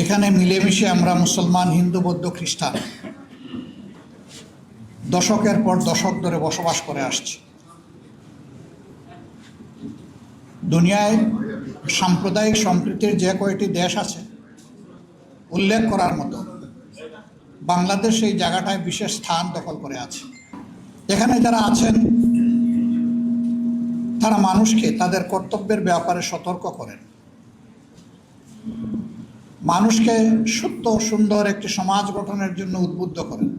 এখানে মিলেমিশে আমরা মুসলমান, হিন্দু, বৌদ্ধ, খ্রিস্টান দশকের পর দশক ধরে বসবাস করে আসছি। দুনিয়ায় সাম্প্রদায়িক সম্প্রীতির যে কয়েকটি দেশ আছে, উল্লেখ করার মতো বাংলাদেশ এই জায়গাটায় বিশেষ স্থান দখল করে আছে। এখানে যারা আছেন, তারা মানুষকে তাদের কর্তব্যের ব্যাপারে সতর্ক করেন। মানুষকে সত্য সুন্দর একটি সমাজ গঠনের জন্য উদ্বুদ্ধ করেন।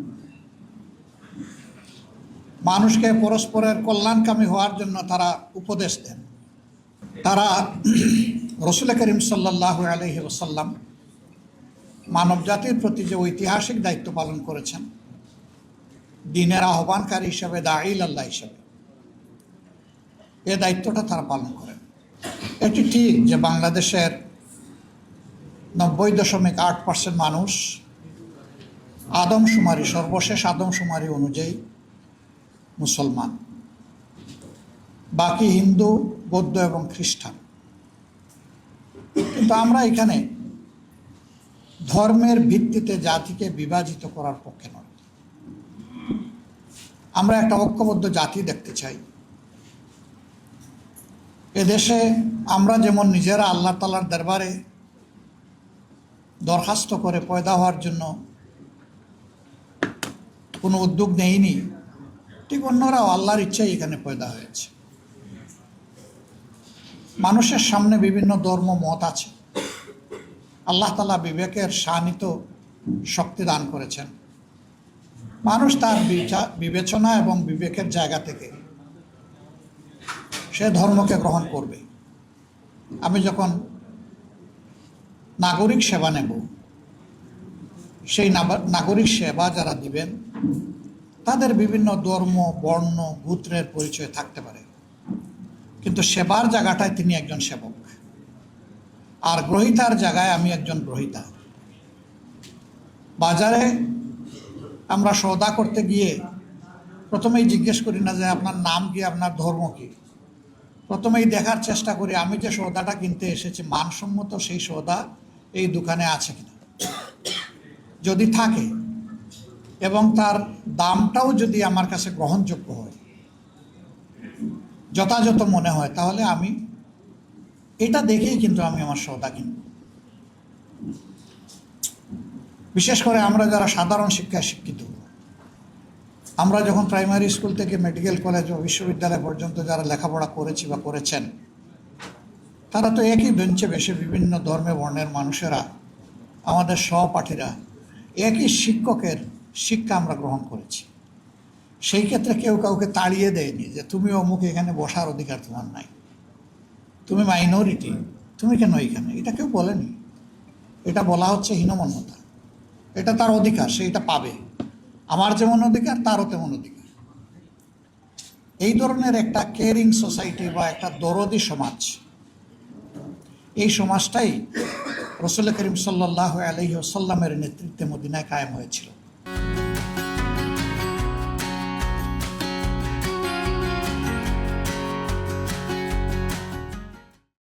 মানুষকে পরস্পরের কল্যাণকামী হওয়ার জন্য তারা উপদেশ দেন। তারা রসুল করিম সাল্লাহ আলহি ওসাল্লাম মানব জাতির প্রতি যে ঐতিহাসিক দায়িত্ব পালন করেছেন, দিনের আহ্বানকারী হিসাবে দাইল আল্লাহ হিসাবে, এ দায়িত্বটা তারা পালন করেন। এটি ঠিক যে বাংলাদেশের নব্বই দশমিক আট পার্সেন্ট মানুষ আদমশুমারি সর্বশেষ আদমশুমারি অনুযায়ী মুসলমান। বাকি হিন্দু, বৌদ্ধ এবং খ্রিস্টান। কিন্তু আমরা এখানে ধর্মের ভিত্তিতে জাতিকে বিভাজিত করার পক্ষে নয় আমরা একটা ঐক্যবদ্ধ জাতি দেখতে চাই। এদেশে আমরা যেমন নিজেরা আল্লাহ তালার দরবারে দরখাস্ত করে পয়দা হওয়ার জন্য কোনো উদ্যোগ নেইনি ঠিক অন্যরাও আল্লাহর ইচ্ছাই এখানে পয়দা হয়েছে। মানুষের সামনে বিভিন্ন ধর্ম, মত আছে। আল্লাহ তালা বিবেকের শানিত শক্তি দান করেছেন। মানুষ তার বিবেচনা এবং বিবেকের জায়গা থেকে সে ধর্মকে গ্রহণ করবে। আমি যখন নাগরিক সেবা নেব। সেই নাগরিক সেবা যারা দিবেন, তাদের বিভিন্ন ধর্ম, বর্ণ, গোত্রের পরিচয় থাকতে পারে। কিন্তু সেবার জায়গাটায় তিনি একজন সেবক। আর গ্রহিতার জায়গায় আমি একজন গ্রহিতা। বাজারে আমরা সৌদা করতে গিয়ে প্রথমেই জিজ্ঞেস করি না যে আপনার নাম কি, আপনার ধর্ম কি? প্রথমেই দেখার চেষ্টা করি, আমি যে সৌদাটা কিনতে এসেছি, মানসম্মত সেই সৌদা এই দোকানে আছে কিনা। যদি থাকে এবং তার দামটাও যদি আমার কাছে গ্রহণযোগ্য হয়, যথাযথ মনে হয়, তাহলে আমি এটা দেখেই কিন্তু আমি আমার সৌদা কিনব। বিশেষ করে আমরা যারা সাধারণ শিক্ষায় শিক্ষিত, আমরা যখন প্রাইমারি স্কুল থেকে মেডিকেল কলেজ বা বিশ্ববিদ্যালয় পর্যন্ত যারা লেখাপড়া করেছি বা করেছেন তারা তো একই বেঞ্চে বেশি বিভিন্ন ধর্মে বর্ণের মানুষেরা, আমাদের সহপাঠীরা, একই শিক্ষকের শিক্ষা আমরা গ্রহণ করেছি। সেই ক্ষেত্রে কেউ কাউকে তাড়িয়ে দেয়নি যে, তুমি অমুক এখানে বসার অধিকার তোমার নাই। তুমি মাইনরিটি তুমি কেন এখানে? এটা কেউ বলেনি। এটা বলা হচ্ছে হীনমন্যতা। এটা তার অধিকার, সে এটা পাবে। আমার যেমন অধিকার, তারও তেমন অধিকার। এই ধরনের একটা কেয়ারিং সোসাইটি বা একটা দরদি সমাজ এই সমাজটাই রসুল করিম সাল্লাহ আলহি নেতৃত্বে মদিনায় কায়েম হয়েছিল।